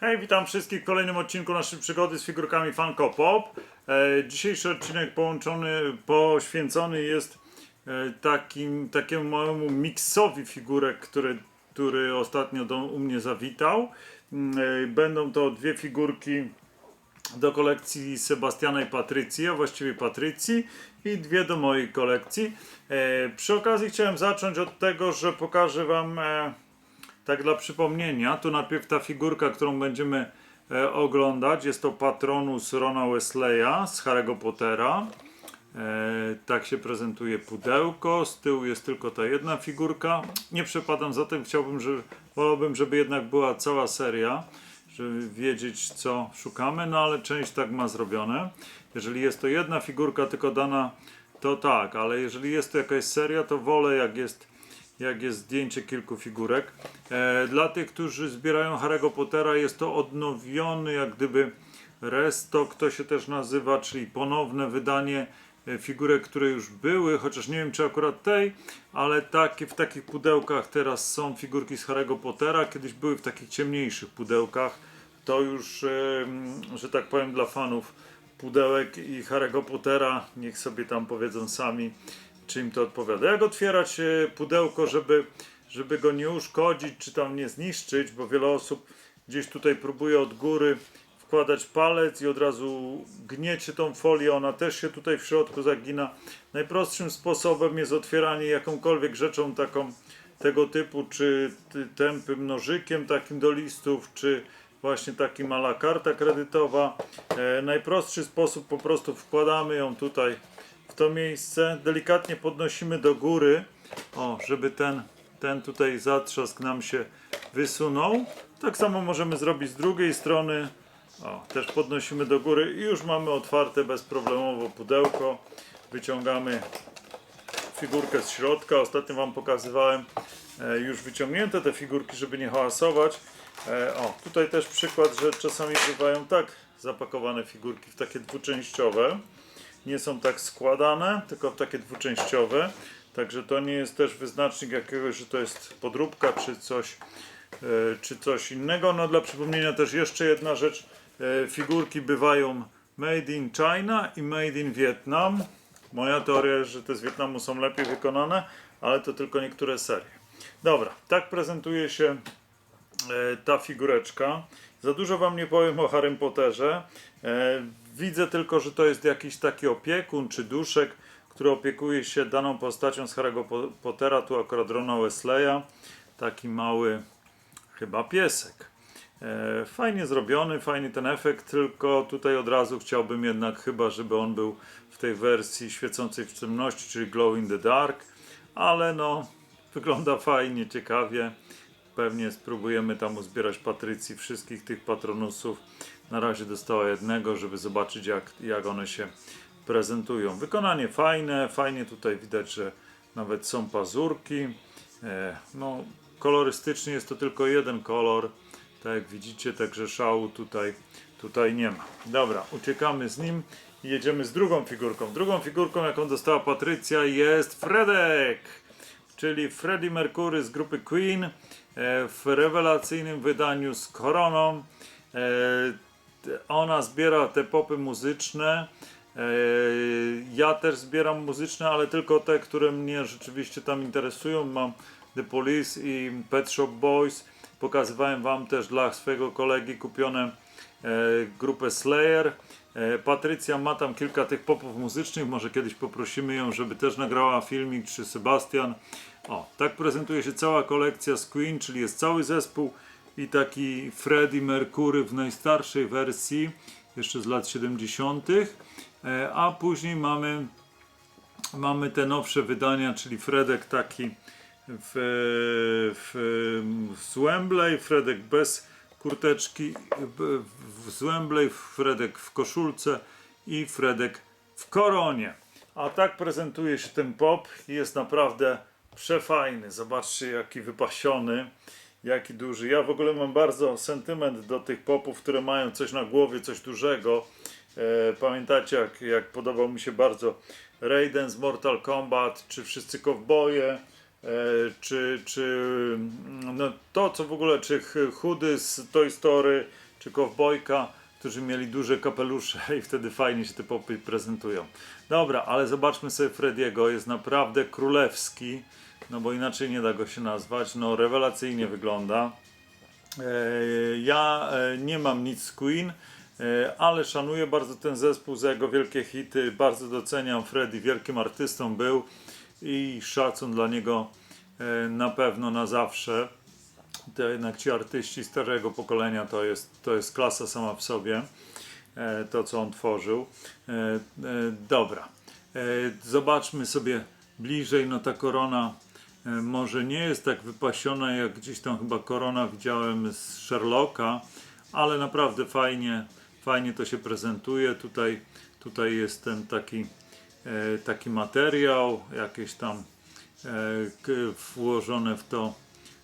Hej, witam wszystkich w kolejnym odcinku naszej przygody z figurkami Funko Pop. E, dzisiejszy odcinek połączony, poświęcony jest e, takim, takiemu małemu miksowi figurek, który, który ostatnio do, u mnie zawitał. Mm, E, będą to dwie figurki do kolekcji Sebastiana i Patrycji, a właściwie Patrycji i dwie do mojej kolekcji. Przy okazji chciałem zacząć od tego, że pokażę Wam tak dla przypomnienia, tu najpierw ta figurka, którą będziemy e, oglądać, jest to Patronus Rona Wesleya z Harry'ego Pottera. E, tak się prezentuje pudełko, z tyłu jest tylko ta jedna figurka. Nie przepadam za tym, chciałbym, że wolałbym, żeby jednak była cała seria, żeby wiedzieć co szukamy, no ale część tak ma zrobione. Jeżeli jest to jedna figurka tylko dana, to tak, ale jeżeli jest to jakaś seria, to wolę jak jest jak jest zdjęcie kilku figurek. E, dla tych, którzy zbierają Harry'ego Pottera, jest to odnowiony, jak gdyby restock to się też nazywa, czyli ponowne wydanie e, figurek, które już były, chociaż nie wiem czy akurat tej, ale takie, w takich pudełkach teraz są figurki z Harry'ego Pottera, kiedyś były w takich ciemniejszych pudełkach. To już, e, że tak powiem, dla fanów pudełek i Harry'ego Pottera, niech sobie tam powiedzą sami, czy im to odpowiada. Jak otwierać e, pudełko, żeby, żeby go nie uszkodzić, czy tam nie zniszczyć, bo wiele osób gdzieś tutaj próbuje od góry wkładać palec i od razu gniecie tą folię, ona też się tutaj w środku zagina. Najprostszym sposobem jest otwieranie jakąkolwiek rzeczą taką tego typu, czy tępym nożykiem takim do listów, czy właśnie takim ala karta kredytowa. E, najprostszy sposób po prostu wkładamy ją tutaj to miejsce, delikatnie podnosimy do góry, o, żeby ten, ten tutaj zatrzask nam się wysunął. Tak samo możemy zrobić z drugiej strony. O, też podnosimy do góry i już mamy otwarte bezproblemowo pudełko. Wyciągamy figurkę z środka. Ostatnio Wam pokazywałem e, już wyciągnięte te figurki, żeby nie hałasować. E, o, tutaj też przykład, że czasami bywają tak zapakowane figurki w takie dwuczęściowe. Nie są tak składane, tylko takie dwuczęściowe. Także to nie jest też wyznacznik jakiegoś, że to jest podróbka czy coś, e, czy coś innego. No dla przypomnienia też jeszcze jedna rzecz. E, Figurki bywają made in China i made in Vietnam. Moja teoria jest, że te z Wietnamu są lepiej wykonane, ale to tylko niektóre serie. Dobra, tak prezentuje się e, ta figureczka. Za dużo wam nie powiem o Harrym Potterze. E, widzę tylko, że to jest jakiś taki opiekun czy duszek, który opiekuje się daną postacią z Harry'ego Po- Pottera, tu akurat Rona Wesleya. Taki mały chyba piesek. E, fajnie zrobiony, fajny ten efekt, tylko tutaj od razu chciałbym jednak chyba, żeby on był w tej wersji świecącej w ciemności, czyli glow in the dark, ale no wygląda fajnie, ciekawie. Pewnie spróbujemy tam uzbierać Patrycji wszystkich tych patronusów. Na razie dostała jednego, żeby zobaczyć jak, jak one się prezentują. Wykonanie fajne, fajnie tutaj widać, że nawet są pazurki. E, no, kolorystycznie jest to tylko jeden kolor, tak jak widzicie, także szału tutaj, tutaj nie ma. Dobra, uciekamy z nim i jedziemy z drugą figurką. Drugą figurką, jaką dostała Patrycja jest Fredek! czyli Freddie Mercury z grupy Queen w rewelacyjnym wydaniu z koroną. E, Ona zbiera te popy muzyczne. E, Ja też zbieram muzyczne, ale tylko te, które mnie rzeczywiście tam interesują. Mam The Police i Pet Shop Boys. Pokazywałem Wam też dla swojego kolegi kupione e, grupę Slayer. E, Patrycja ma tam kilka tych popów muzycznych, może kiedyś poprosimy ją, żeby też nagrała filmik, czy Sebastian. O, tak prezentuje się cała kolekcja z Queen, czyli jest cały zespół i taki Freddie Mercury w najstarszej wersji, jeszcze z lat 70., e, a później mamy mamy te nowsze wydania, czyli Fredek taki w, w, z Wembley, Fredek bez kurteczki, w z Wembley, Fredek w koszulce i Fredek w koronie. A tak prezentuje się ten pop i jest naprawdę przefajny. Zobaczcie jaki wypasiony, jaki duży. Ja w ogóle mam bardzo sentyment do tych popów, które mają coś na głowie, coś dużego. E, pamiętacie, jak, jak podobał mi się bardzo Raiden z Mortal Kombat, czy wszyscy kowboje, czy, czy mm, no, to, co w ogóle, czy Ch- Chudy z Toy Story, czy kowbojka, którzy mieli duże kapelusze i wtedy fajnie się te popy prezentują. Dobra, ale zobaczmy sobie Frediego, jest naprawdę królewski, no bo inaczej nie da go się nazwać, no rewelacyjnie wygląda. E, Ja e, nie mam nic z Queen, e, ale szanuję bardzo ten zespół za jego wielkie hity. Bardzo doceniam Freddy, wielkim artystą był i szacun dla niego e, na pewno na zawsze. To jednak ci artyści starego pokolenia to jest, to jest klasa sama w sobie, e, to co on tworzył. E, Dobra, zobaczmy sobie bliżej, no ta korona może nie jest tak wypasiona jak gdzieś tam chyba korona widziałem z Sherlocka, ale naprawdę fajnie, fajnie to się prezentuje. Tutaj, tutaj jest ten taki, taki materiał, jakieś tam e, włożone w to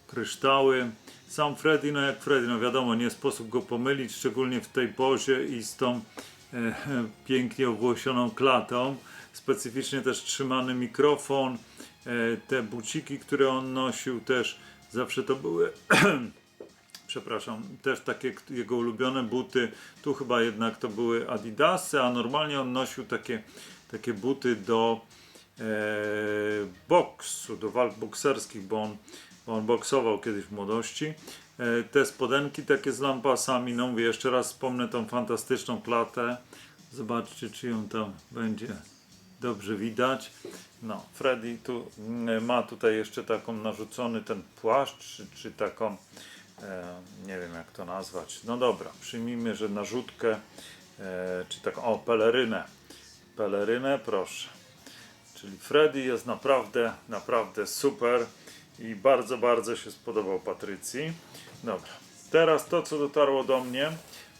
kryształy. Sam Freddy, no jak Freddy, no wiadomo, nie sposób go pomylić, szczególnie w tej pozie i z tą e, pięknie owłosioną klatą. Specyficznie też trzymany mikrofon, e, te buciki, które on nosił też zawsze to były przepraszam, też takie jego ulubione buty. Tu chyba jednak to były Adidasy, a normalnie on nosił takie, takie buty do e, boksu, do walk bokserskich, bo on, bo on boksował kiedyś w młodości. E, te spodenki takie z lampasami, no mówię, jeszcze raz wspomnę tą fantastyczną klatę. Zobaczcie, czy ją tam będzie dobrze widać. No, Freddy tu mm, ma tutaj jeszcze taką narzucony ten płaszcz, czy, czy taką, e, nie wiem jak to nazwać. No dobra, przyjmijmy, że narzutkę, e, czy taką, o, pelerynę. Pelerynę, proszę. Czyli Freddy jest naprawdę, naprawdę super i bardzo, bardzo się spodobał Patrycji. Dobra, teraz to, co dotarło do mnie.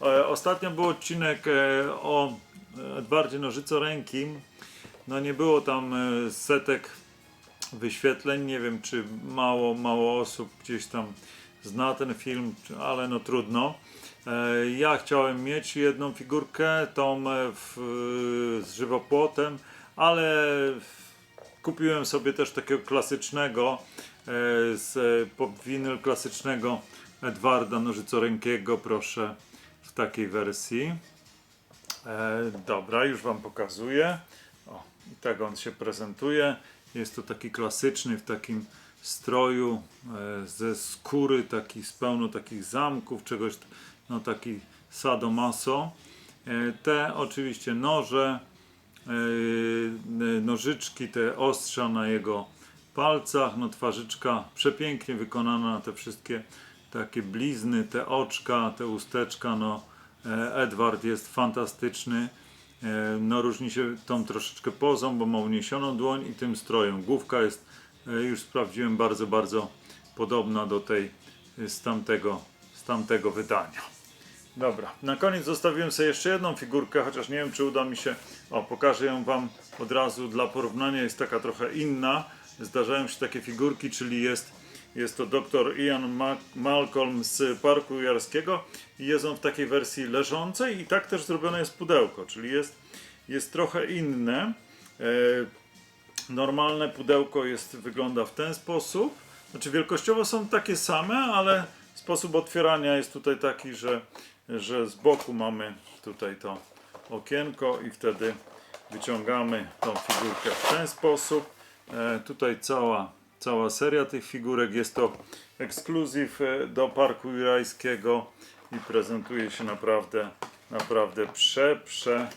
E, Ostatnio był odcinek e, o Edwardzie Nożycorękim. No nie było tam e, setek wyświetleń. Nie wiem, czy mało, mało osób gdzieś tam zna ten film, ale no trudno. E, Ja chciałem mieć jedną figurkę, tą e, w, z żywopłotem, ale kupiłem sobie też takiego klasycznego, e, z winyl klasycznego Edwarda Nożycorękiego, proszę, w takiej wersji. Dobra, już Wam pokazuję. O, i tak on się prezentuje. Jest to taki klasyczny w takim stroju e, ze skóry, taki z pełno takich zamków, czegoś, no taki sadomaso. E, te oczywiście noże, e, nożyczki, te ostrza na jego palcach, no twarzyczka przepięknie wykonana, te wszystkie takie blizny, te oczka, te usteczka, no Edward jest fantastyczny. No różni się tą troszeczkę pozą, bo ma uniesioną dłoń i tym strojem. Główka jest, już sprawdziłem, bardzo, bardzo podobna do tej e, z tamtego, z tamtego wydania. Dobra, na koniec zostawiłem sobie jeszcze jedną figurkę, chociaż nie wiem, czy uda mi się. O, pokażę ją Wam od razu dla porównania. Jest taka trochę inna. Zdarzają się takie figurki, czyli jest, jest to dr Ian Ma- Malcolm z Parku Jarskiego i jest on w takiej wersji leżącej i tak też zrobione jest pudełko, czyli jest, jest trochę inne. Normalne pudełko jest, wygląda w ten sposób. Znaczy wielkościowo są takie same, ale sposób otwierania jest tutaj taki, że, że z boku mamy tutaj to okienko i wtedy wyciągamy tą figurkę w ten sposób. E, tutaj cała, cała seria tych figurek jest to ekskluzyw e, do Parku Jurajskiego i prezentuje się naprawdę, naprawdę prze, prze.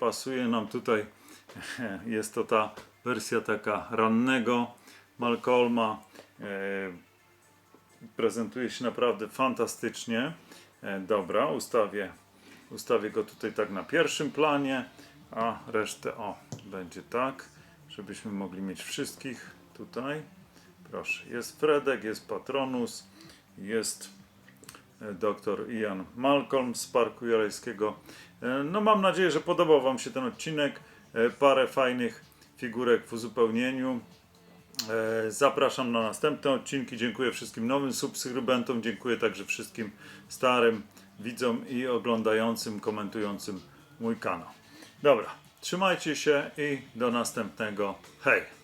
Pasuje nam tutaj jest to ta wersja taka rannego Malcolma. E, prezentuje się naprawdę fantastycznie. E, dobra, ustawię, ustawię go tutaj tak na pierwszym planie, a resztę o będzie tak, żebyśmy mogli mieć wszystkich tutaj. Proszę, jest Fredek, jest Patronus, jest e, dr Ian Malcolm z Parku Jarajskiego. No mam nadzieję, że podobał Wam się ten odcinek. E, Parę fajnych figurek w uzupełnieniu. E, Zapraszam na następne odcinki. Dziękuję wszystkim nowym subskrybentom. Dziękuję także wszystkim starym widzom i oglądającym, komentującym mój kanał. Dobra, trzymajcie się i do następnego. Hej!